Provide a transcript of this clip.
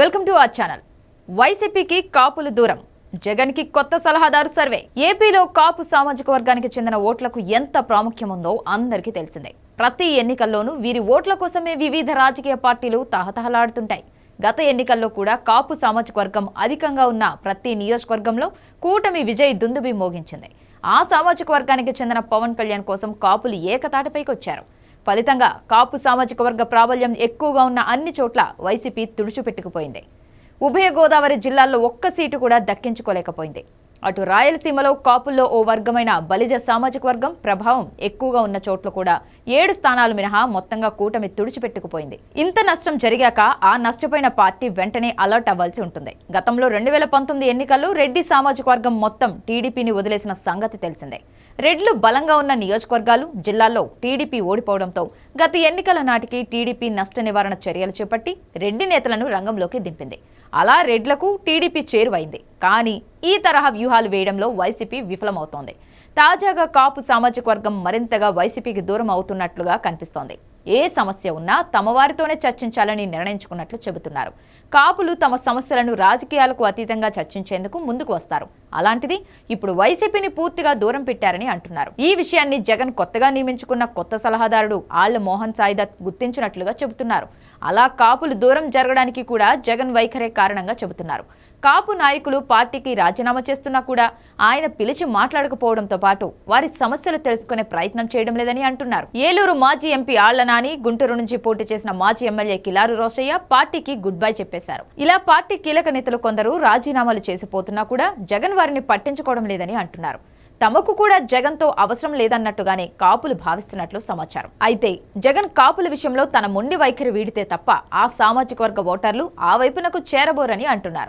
Welcome to our channel. వైసీపీకి కాపులు దూరం. జగన్కి కొత్త సలహాదారు సర్వే. ఏపీలో కాపు సామాజిక వర్గానికి చెందిన ఓట్లకు ఎంత ప్రాముఖ్యం ఉందో అందరికీ తెలిసిందే. ప్రతి ఎన్నికల్లోనూ వీరి ఓట్ల కోసమే వివిధ రాజకీయ పార్టీలు తహతహలాడుతుంటాయి. గత ఎన్నికల్లో కూడా కాపు సామాజిక వర్గం అధికంగా ఉన్న ప్రతి నియోజకవర్గంలో కూటమి విజయ్ దుందుబి మోగించింది. ఆ సామాజిక వర్గానికి చెందిన పవన్ కళ్యాణ్ కోసం కాపులు ఏకతాటిపైకి వచ్చారు ఫలితంగా కాపు సామాజిక వర్గ ప్రాబల్యం ఎక్కువగా ఉన్న అన్ని చోట్ల వైసీపీ తుడుచుపెట్టుకుపోయింది. ఉభయ గోదావరి జిల్లాల్లో ఒక్క సీటు కూడా దక్కించుకోలేకపోయింది. అటు రాయలసీమలో కాపుల్లో ఓ వర్గమైన బలిజ సామాజిక వర్గం ప్రభావం ఎక్కువగా ఉన్న చోట్ల కూడా ఏడు స్థానాలు మినహా మొత్తంగా కూటమి తుడిచిపెట్టుకుపోయింది. ఇంత నష్టం జరిగాక ఆ నష్టపోయిన పార్టీ వెంటనే అలర్ట్ అవ్వాల్సి ఉంటుంది. గతంలో రెండు వేల పంతొమ్మిది ఎన్నికల్లో రెడ్డి సామాజిక వర్గం మొత్తం టీడీపీని వదిలేసిన సంగతి తెలిసిందే. రెడ్లు బలంగా ఉన్న నియోజకవర్గాలు జిల్లాల్లో టీడీపీ ఓడిపోవడంతో గత ఎన్నికల నాటికి టీడీపీ నష్ట నివారణ చర్యలు చేపట్టి రెడ్డి నేతలను రంగంలోకి దింపింది. అలా రెడ్లకు టీడీపీ చేరువైంది. కానీ ఈ తరహా వ్యూహాలు వేయడంలో వైసీపీ విఫలమవుతోంది. తాజాగా కాపు సామాజిక వర్గం మరింతగా వైసీపీకి దూరం అవుతున్నట్లుగా కనిపిస్తోంది. ఏ సమస్య ఉన్నా తమ వారితోనే చర్చించాలని నిర్ణయించుకున్నట్లు చెబుతున్నారు. కాపులు తమ సమస్యలను రాజకీయాలకు అతీతంగా చర్చించేందుకు ముందుకు వస్తారు. అలాంటిది ఇప్పుడు వైసీపీని పూర్తిగా దూరం పెట్టారని అంటున్నారు. ఈ విషయాన్ని జగన్ కొత్తగా నియమించుకున్న కొత్త సలహాదారుడు ఆళ్ళ మోహన్ సాయిదత్ గుర్తించినట్లుగా చెబుతున్నారు. అలా కాపులు దూరం జరగడానికి కూడా జగన్ వైఖరే కారణంగా చెబుతున్నారు. కాపు నాయకులు పార్టీకి రాజీనామా చేస్తున్నా కూడా ఆయన పిలిచి మాట్లాడకపోవడంతో పాటు వారి సమస్యలు తెలుసుకునే ప్రయత్నం చేయడం లేదని అంటున్నారు. ఏలూరు మాజీ ఎంపీ ఆళ్ళ నాని గుంటూరు నుంచి పోటీ చేసిన మాజీ ఎమ్మెల్యే కిలారు రోసయ్య పార్టీకి గుడ్ బై చెప్పేశారు. ఇలా పార్టీ కీలక నేతలు కొందరు రాజీనామాలు చేసిపోతున్నా కూడా జగన్ వారిని పట్టించుకోవడం లేదని అంటున్నారు. తమకు కూడా జగన్తో అవసరం లేదన్నట్టుగానే కాపులు భావిస్తున్నట్లు సమాచారం. అయితే జగన్ కాపుల విషయంలో తన మొండి వైఖరి వీడితే తప్ప ఆ సామాజిక వర్గ ఓటర్లు ఆ వైపునకు చేరబోరని అంటున్నారు.